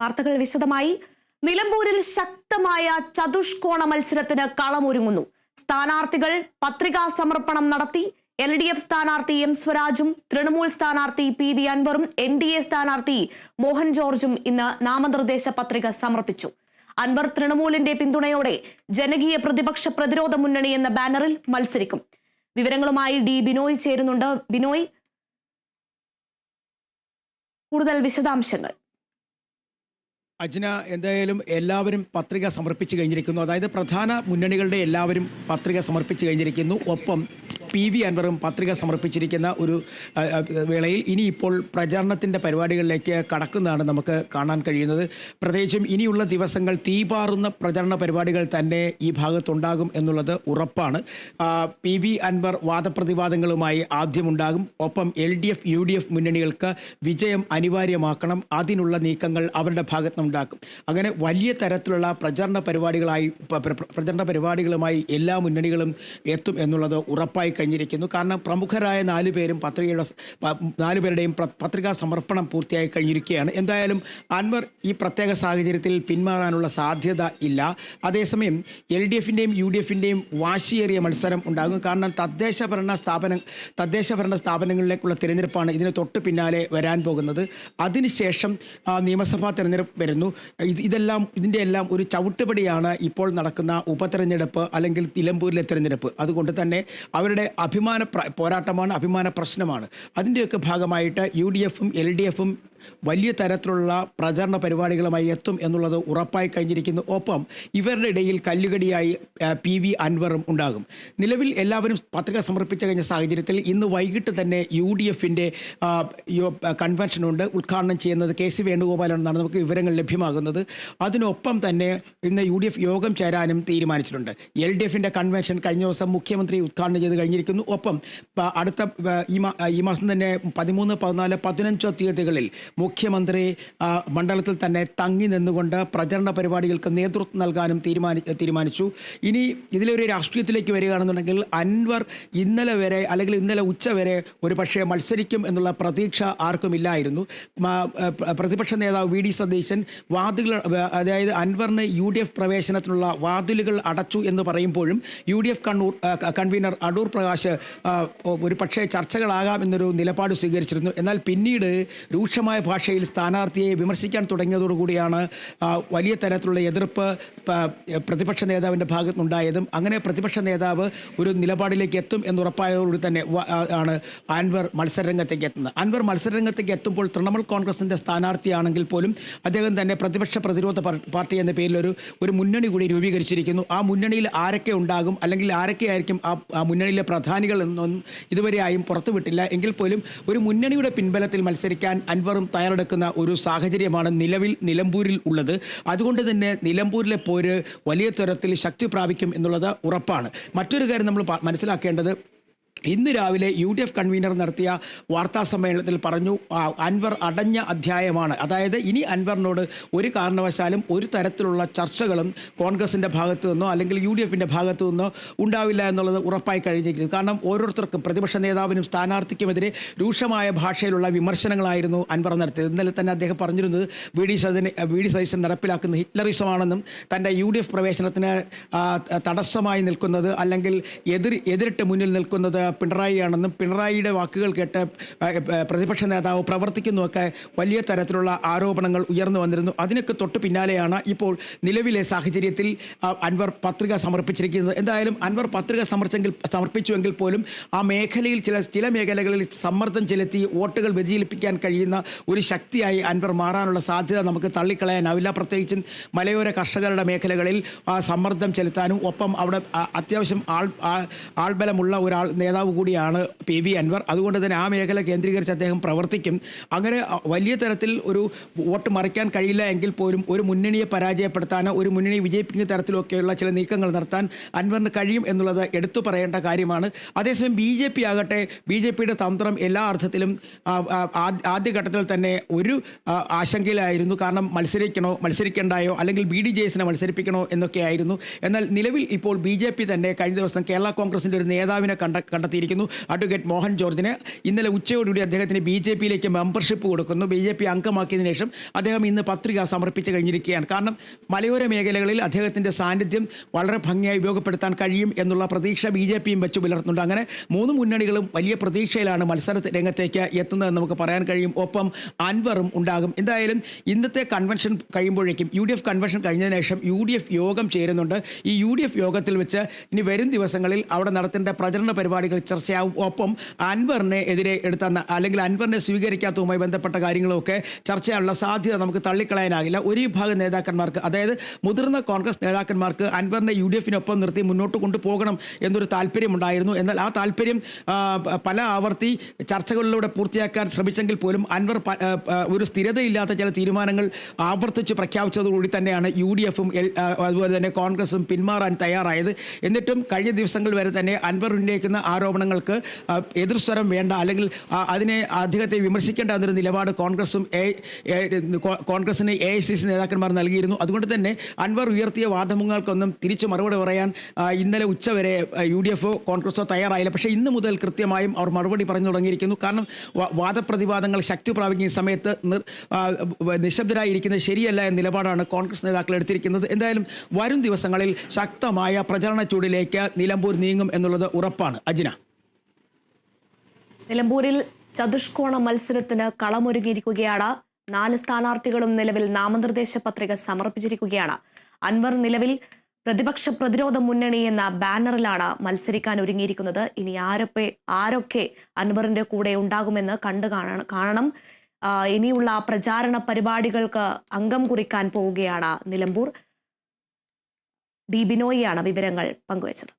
വാർത്തകൾ വിശദമായി. നിലമ്പൂരിൽ ശക്തമായ ചതുഷ്കോണ മത്സരത്തിന് കളമൊരുങ്ങുന്നു. സ്ഥാനാർത്ഥികൾ പത്രികാ സമർപ്പണം നടത്തി. എൽ ഡി എഫ് സ്ഥാനാർത്ഥി എം സ്വരാജും തൃണമൂൽ സ്ഥാനാർത്ഥി പി വി അൻവറും എൻ ഡി എ സ്ഥാനാർത്ഥി മോഹൻ ജോർജും ഇന്ന് നാമനിർദ്ദേശ പത്രിക സമർപ്പിച്ചു. അൻവർ തൃണമൂലിന്റെ പിന്തുണയോടെ ജനകീയ പ്രതിപക്ഷ പ്രതിരോധ മുന്നണി എന്ന ബാനറിൽ മത്സരിക്കും. വിവരങ്ങളുമായി ഡി ബിനോയ് ചേരുന്നുണ്ട്. ബിനോയ് കൂടുതൽ വിശദാംശങ്ങൾ. അജ്ന എന്തായാലും എല്ലാവരും പത്രിക സമർപ്പിച്ചു കഴിഞ്ഞിരിക്കുന്നു. അതായത് പ്രധാന മുന്നണികളുടെ എല്ലാവരും പത്രിക സമർപ്പിച്ചു കഴിഞ്ഞിരിക്കുന്നു. ഒപ്പം പി വി അൻവറും പത്രിക സമർപ്പിച്ചിരിക്കുന്ന ഒരു വേളയിൽ ഇനി വേളയിൽ ഇനിയിപ്പോൾ പ്രചാരണത്തിന്റെ പരിപാടികളിലേക്ക് കടക്കുന്നതാണ് നമുക്ക് കാണാൻ കഴിയുന്നത്. പ്രത്യേകിച്ചും ഇനിയുള്ള ദിവസങ്ങൾ തീപാറുന്ന പ്രചരണ പരിപാടികൾ തന്നെ ഈ ഭാഗത്തുണ്ടാകും എന്നുള്ളത് ഉറപ്പാണ്. പി വി അൻവർ വാദപ്രതിവാദങ്ങളുമായി ആദ്യമുണ്ടാകും. ഒപ്പം L D F U D F മുന്നണികൾക്ക് വിജയം അനിവാര്യമാക്കണം. അതിനുള്ള നീക്കങ്ങൾ അവരുടെ ഭാഗത്തുനിന്നുണ്ടാക്കും. അങ്ങനെ വലിയ തരത്തിലുള്ള പ്രചരണ പരിപാടികളായി പ്രചരണ പരിപാടികളുമായി എല്ലാ മുന്നണികളും എത്തും എന്നുള്ളത് ഉറപ്പായി കഴിഞ്ഞിരിക്കുന്നു. കാരണം പ്രമുഖരായ നാല് പേരും പത്രികയുടെ നാലു പേരുടെയും പ്ര- പത്രികാ സമർപ്പണം പൂർത്തിയായി കഴിഞ്ഞിരിക്കുകയാണ്. എന്തായാലും അൻവർ ഈ പ്രത്യേക സാഹചര്യത്തിൽ പിന്മാറാനുള്ള സാധ്യത ഇല്ല. അതേസമയം എൽ ഡി എഫിന്റെയും യു ഡി എഫിന്റെയും വാശിയേറിയ മത്സരം ഉണ്ടാകും. കാരണം തദ്ദേശ ഭരണ സ്ഥാപനം തദ്ദേശ ഭരണ സ്ഥാപനങ്ങളിലേക്കുള്ള തിരഞ്ഞെടുപ്പാണ് ഇതിന് തൊട്ട് പിന്നാലെ വരാൻ പോകുന്നത്. അതിനുശേഷം നിയമസഭാ തിരഞ്ഞെടുപ്പ് വരുന്നു. ഇത് ഇതെല്ലാം ഇതിന്റെ എല്ലാം ഒരു ചവിട്ടുപടിയാണ് ഇപ്പോൾ നടക്കുന്ന ഉപതെരഞ്ഞെടുപ്പ് അല്ലെങ്കിൽ നിലമ്പൂരിലെ തിരഞ്ഞെടുപ്പ്. അതുകൊണ്ട് തന്നെ അവരുടെ അഭിമാന പ്ര- പോരാട്ടമാണ് അഭിമാന പ്രശ്നമാണ്. അതിന്റെയൊക്കെ ഭാഗമായിട്ട് യു ഡി എഫും എൽ ഡി എഫും വലിയ തരത്തിലുള്ള പ്രചരണ പരിപാടികളുമായി എത്തും എന്നുള്ളത് ഉറപ്പായി കഴിഞ്ഞിരിക്കുന്നു. ഒപ്പം ഇവരുടെ ഇടയിൽ കല്ലുകടിയായി പി വി അൻവറും ഉണ്ടാകും. നിലവിൽ എല്ലാവരും പത്രിക സമർപ്പിച്ച കഴിഞ്ഞ സാഹചര്യത്തിൽ ഇന്ന് വൈകിട്ട് തന്നെ യു ഡി എഫിന്റെ കൺവെൻഷനുണ്ട്. ഉദ്ഘാടനം ചെയ്യുന്നത് കെ സി വേണുഗോപാലാണെന്നാണ് നമുക്ക് വിവരങ്ങൾ ലഭ്യമാകുന്നത്. അതിനൊപ്പം തന്നെ ഇന്ന് യു ഡി എഫ് യോഗം ചേരാനും തീരുമാനിച്ചിട്ടുണ്ട്. എൽ ഡി എഫിന്റെ കൺവെൻഷൻ കഴിഞ്ഞ ദിവസം മുഖ്യമന്ത്രി ഉദ്ഘാടനം ചെയ്ത് കഴിഞ്ഞിരിക്കുന്നു. ഒപ്പം അടുത്ത ഈ മാസം തന്നെ പതിമൂന്ന് പതിനാല് പതിനഞ്ചോ തീയതികളിൽ മുഖ്യമന്ത്രി മണ്ഡലത്തിൽ തന്നെ തങ്ങി നിന്നുകൊണ്ട് പ്രചരണ പരിപാടികൾക്ക് നേതൃത്വം നൽകാനും തീരുമാനി തീരുമാനിച്ചു. ഇനി ഇതിലൊരു രാഷ്ട്രീയത്തിലേക്ക് വരികയാണെന്നുണ്ടെങ്കിൽ അൻവർ ഇന്നലെ വരെ അല്ലെങ്കിൽ ഇന്നലെ ഉച്ച വരെ ഒരു പക്ഷേ മത്സരിക്കും എന്നുള്ള പ്രതീക്ഷ ആർക്കുമില്ലായിരുന്നു പ്രതിപക്ഷ നേതാവ് വി ഡി സതീശൻ വാതിലുകൾ അതായത് അൻവറിന് യു ഡി എഫ് പ്രവേശനത്തിനുള്ള വാതിലുകൾ അടച്ചു എന്ന് പറയുമ്പോഴും U D F Kannur convener Adoor Prakash ഒരു പക്ഷേ ചർച്ചകളാകാം എന്നൊരു നിലപാട് സ്വീകരിച്ചിരുന്നു. എന്നാൽ പിന്നീട് രൂക്ഷമായ ഭാഷയിൽ സ്ഥാനാർത്ഥിയെ വിമർശിക്കാൻ തുടങ്ങിയതോടുകൂടിയാണ് വലിയ തരത്തിലുള്ള എതിർപ്പ് പ്രതിപക്ഷ നേതാവിന്റെ ഭാഗത്തുനിന്നുണ്ടായതും അങ്ങനെ പ്രതിപക്ഷ നേതാവ് ഒരു നിലപാടിലേക്ക് എത്തും എന്നുറപ്പായതോടുകൂടി തന്നെ ആണ് അൻവർ മത്സരരംഗത്തേക്ക് എത്തുന്നത്. അൻവർ മത്സരരംഗത്തേക്ക് എത്തുമ്പോൾ തൃണമൂൽ കോൺഗ്രസിന്റെ സ്ഥാനാർത്ഥിയാണെങ്കിൽ പോലും അദ്ദേഹം തന്നെ പ്രതിപക്ഷ പ്രതിരോധ പാർട്ടി എന്ന പേരിൽ ഒരു ഒരു മുന്നണി കൂടി രൂപീകരിച്ചിരിക്കുന്നു. ആ മുന്നണിയിൽ ആരൊക്കെ ഉണ്ടാകും അല്ലെങ്കിൽ ആരൊക്കെ ആയിരിക്കും ആ മുന്നണിയിലെ പ്രധാനികൾ എന്നൊന്നും ഇതുവരെയായും പുറത്തുവിട്ടില്ല. എങ്കിൽ പോലും ഒരു മുന്നണിയുടെ പിൻബലത്തിൽ മത്സരിക്കാൻ അൻവറും തയ്യാറെടുക്കുന്ന ഒരു സാഹചര്യമാണ് നിലവിൽ നിലമ്പൂരിൽ ഉള്ളത്. അതുകൊണ്ട് തന്നെ നിലമ്പൂരിലെ പോര് വലിയ തരത്തിൽ ശക്തി പ്രാപിക്കും എന്നുള്ളത് ഉറപ്പാണ്. മറ്റൊരു കാര്യം നമ്മൾ മനസ്സിലാക്കേണ്ടത് ഇന്ന് രാവിലെ യു ഡി എഫ് കൺവീനർ നടത്തിയ വാർത്താ സമ്മേളനത്തിൽ പറഞ്ഞു അൻവർ അടഞ്ഞ അധ്യായമാണ്. അതായത് ഇനി അൻവറിനോട് ഒരു കാരണവശാലും ഒരു തരത്തിലുള്ള ചർച്ചകളും കോൺഗ്രസിന്റെ ഭാഗത്തു നിന്നോ അല്ലെങ്കിൽ യു ഡി എഫിന്റെ ഭാഗത്തു നിന്നോ ഉണ്ടാവില്ല എന്നുള്ളത് ഉറപ്പായി കഴിഞ്ഞിരിക്കുന്നു. കാരണം ഓരോരുത്തർക്കും പ്രതിപക്ഷ നേതാവിനും സ്ഥാനാർത്ഥിക്കുമെതിരെ രൂക്ഷമായ ഭാഷയിലുള്ള വിമർശനങ്ങളായിരുന്നു അൻവർ നടത്തിയത്. ഇന്നലെ തന്നെ അദ്ദേഹം പറഞ്ഞിരുന്നത് വി ഡി സദന് വി ഡി സതീശൻ നടപ്പിലാക്കുന്ന ഹിറ്റ്ലറിസമാണെന്നും തന്റെ യു ഡി എഫ് പ്രവേശനത്തിന് തടസ്സമായി നിൽക്കുന്നത് അല്ലെങ്കിൽ എതിർ എതിരിട്ട് മുന്നിൽ നിൽക്കുന്നത് പിണറായിയാണെന്നും പിണറായിയുടെ വാക്കുകൾ കേട്ട് പ്രതിപക്ഷ നേതാവ് പ്രവർത്തിക്കുന്നുമൊക്കെ വലിയ തരത്തിലുള്ള ആരോപണങ്ങൾ ഉയർന്നു വന്നിരുന്നു. അതിനൊക്കെ തൊട്ട് പിന്നാലെയാണ് ഇപ്പോൾ നിലവിലെ സാഹചര്യത്തിൽ അൻവർ പത്രിക സമർപ്പിച്ചിരിക്കുന്നത്. എന്തായാലും അൻവർ പത്രിക സമർപ്പിച്ചെങ്കിൽ സമർപ്പിച്ചുവെങ്കിൽ പോലും ആ മേഖലയിൽ ചില ചില മേഖലകളിൽ സമ്മർദ്ദം ചെലുത്തി വോട്ടുകൾ വ്യതിചലിപ്പിക്കാൻ കഴിയുന്ന ഒരു ശക്തിയായി അൻവർ മാറാനുള്ള സാധ്യത നമുക്ക് തള്ളിക്കളയാനാവില്ല. പ്രത്യേകിച്ചും മലയോര കർഷകരുടെ മേഖലകളിൽ ആ സമ്മർദ്ദം ചെലുത്താനും ഒപ്പം അവിടെ അത്യാവശ്യം ആൾ ആൾബലമുള്ള ഒരാൾ നേതാവ് കൂടിയാണ് പി വി അൻവർ. അതുകൊണ്ട് തന്നെ ആ മേഖല കേന്ദ്രീകരിച്ച് അദ്ദേഹം പ്രവർത്തിക്കും. അങ്ങനെ വലിയ തരത്തിൽ ഒരു വോട്ട് മറിക്കാൻ കഴിയില്ല എങ്കിൽ പോലും ഒരു മുന്നണിയെ പരാജയപ്പെടുത്താനോ ഒരു മുന്നണിയെ വിജയിപ്പിക്കുന്ന തരത്തിലൊക്കെയുള്ള ചില നീക്കങ്ങൾ നടത്താൻ അൻവറിന് കഴിയും എന്നുള്ളത് എടുത്തു പറയേണ്ട കാര്യമാണ്. അതേസമയം ബി ജെ പി ആകട്ടെ ബി ജെ പിയുടെ തന്ത്രം എല്ലാ അർത്ഥത്തിലും ആദ്യഘട്ടത്തിൽ തന്നെ ഒരു ആശങ്കയിലായിരുന്നു. കാരണം മത്സരിക്കണോ മത്സരിക്കേണ്ടായോ അല്ലെങ്കിൽ ബി ഡി ജെ എസിനെ മത്സരിപ്പിക്കണോ എന്നൊക്കെയായിരുന്നു എന്നാൽ നിലവിൽ ഇപ്പോൾ ബി ജെ പി തന്നെ കഴിഞ്ഞ ദിവസം കേരള കോൺഗ്രസിന്റെ ഒരു നേതാവിനെ കണ്ട കണ്ടെത്തിയിരിക്കുന്നു അഡ്വക്കേറ്റ് മോഹൻ ജോർജിന് ഇന്നലെ ഉച്ചയോടുകൂടി അദ്ദേഹത്തിന് ബി ജെ പിയിലേക്ക് മെമ്പർഷിപ്പ് കൊടുക്കുന്നു. ബി ജെ പി അംഗമാക്കിയതിനു ശേഷം അദ്ദേഹം ഇന്ന് പത്രിക സമർപ്പിച്ച് കഴിഞ്ഞിരിക്കുകയാണ്. കാരണം മലയോര മേഖലകളിൽ അദ്ദേഹത്തിന്റെ സാന്നിധ്യം വളരെ ഭംഗിയായി ഉപയോഗപ്പെടുത്താൻ കഴിയും എന്നുള്ള പ്രതീക്ഷ ബി ജെ പിയും വെച്ച് പുലർത്തുന്നുണ്ട്. അങ്ങനെ മൂന്ന് മുന്നണികളും വലിയ പ്രതീക്ഷയിലാണ് മത്സര രംഗത്തേക്ക് എത്തുന്നതെന്ന് നമുക്ക് പറയാൻ കഴിയും. ഒപ്പം അൻവറും ഉണ്ടാകും. എന്തായാലും ഇന്നത്തെ കൺവെൻഷൻ കഴിയുമ്പോഴേക്കും യു ഡി എഫ് കൺവെൻഷൻ കഴിഞ്ഞതിന് ശേഷം യു ഡി എഫ് യോഗം ചേരുന്നുണ്ട്. ഈ യു ഡി എഫ് യോഗത്തിൽ വെച്ച് ഇനി വരും ദിവസങ്ങളിൽ അവിടെ നടത്തേണ്ട പ്രചരണ പരിപാടികൾ ചർച്ചയാവും ഒപ്പം അൻവറിനെ എതിരെ എടുത്ത അല്ലെങ്കിൽ അൻവറിനെ സ്വീകരിക്കാത്തതുമായി ബന്ധപ്പെട്ട കാര്യങ്ങളൊക്കെ ചർച്ചയാനുള്ള സാധ്യത നമുക്ക് തള്ളിക്കളയാനാകില്ല. ഒരു വിഭാഗം നേതാക്കന്മാർക്ക് അതായത് മുതിർന്ന കോൺഗ്രസ് നേതാക്കന്മാർക്ക് അൻവറിനെ യു ഡി നിർത്തി മുന്നോട്ട് കൊണ്ടുപോകണം എന്നൊരു താല്പര്യമുണ്ടായിരുന്നു. എന്നാൽ ആ താല്പര്യം പല ആവർത്തി ചർച്ചകളിലൂടെ പൂർത്തിയാക്കാൻ ശ്രമിച്ചെങ്കിൽ പോലും അൻവർ ഒരു സ്ഥിരതയില്ലാത്ത ചില തീരുമാനങ്ങൾ ആവർത്തിച്ച് പ്രഖ്യാപിച്ചതോടുകൂടി തന്നെയാണ് യു ഡി എഫും അതുപോലെ തന്നെ കോൺഗ്രസും പിന്മാറാൻ തയ്യാറായത്. എന്നിട്ടും കഴിഞ്ഞ ദിവസങ്ങൾ വരെ തന്നെ അൻവർ ഉന്നയിക്കുന്ന ആരോപണങ്ങൾക്ക് എതിർസ്വരം വേണ്ട അല്ലെങ്കിൽ അതിനെ അദ്ദേഹത്തെ വിമർശിക്കേണ്ട എന്നൊരു നിലപാട് കോൺഗ്രസും കോൺഗ്രസിന് എ ഐ സി സി നേതാക്കന്മാർ നൽകിയിരുന്നു. അതുകൊണ്ട് തന്നെ അൻവർ ഉയർത്തിയ വാദങ്ങൾക്കൊന്നും തിരിച്ചു മറുപടി പറയാൻ ഇന്നലെ ഉച്ചവരെ യു ഡി എഫോ കോൺഗ്രസോ തയ്യാറായില്ല. പക്ഷേ ഇന്ന് മുതൽ കൃത്യമായും അവർ മറുപടി പറഞ്ഞു തുടങ്ങിയിരിക്കുന്നു. കാരണം വാദപ്രതിവാദങ്ങൾ ശക്തി പ്രാപിക്കുന്ന സമയത്ത് നിശബ്ദരായിരിക്കുന്നത് ശരിയല്ല എന്ന നിലപാടാണ് കോൺഗ്രസ് നേതാക്കൾ എടുത്തിരിക്കുന്നത്. എന്തായാലും വരും ദിവസങ്ങളിൽ ശക്തമായ പ്രചരണ ചൂടിലേക്ക് നിലമ്പൂർ നീങ്ങും എന്നുള്ളത് ഉറപ്പാണ്. അജിന. നിലമ്പൂരിൽ ചതുഷ്കോണ മത്സരത്തിന് കളമൊരുങ്ങിയിരിക്കുകയാണ്. നാല് സ്ഥാനാർത്ഥികളും നിലവിൽ നാമനിർദ്ദേശ പത്രിക സമർപ്പിച്ചിരിക്കുകയാണ്. അൻവർ നിലവിൽ പ്രതിപക്ഷ പ്രതിരോധ മുന്നണി എന്ന ബാനറിലാണ് മത്സരിക്കാൻ ഒരുങ്ങിയിരിക്കുന്നത്. ഇനി ആരൊക്കെ ആരൊക്കെ അൻവറിന്റെ കൂടെ ഉണ്ടാകുമെന്ന് കണ്ടു കാണണം. ഇനിയുള്ള പ്രചാരണ പരിപാടികൾക്ക് അംഗം കുറിക്കാൻ പോവുകയാണ് നിലമ്പൂർ. ഡി വിവരങ്ങൾ പങ്കുവച്ചത്.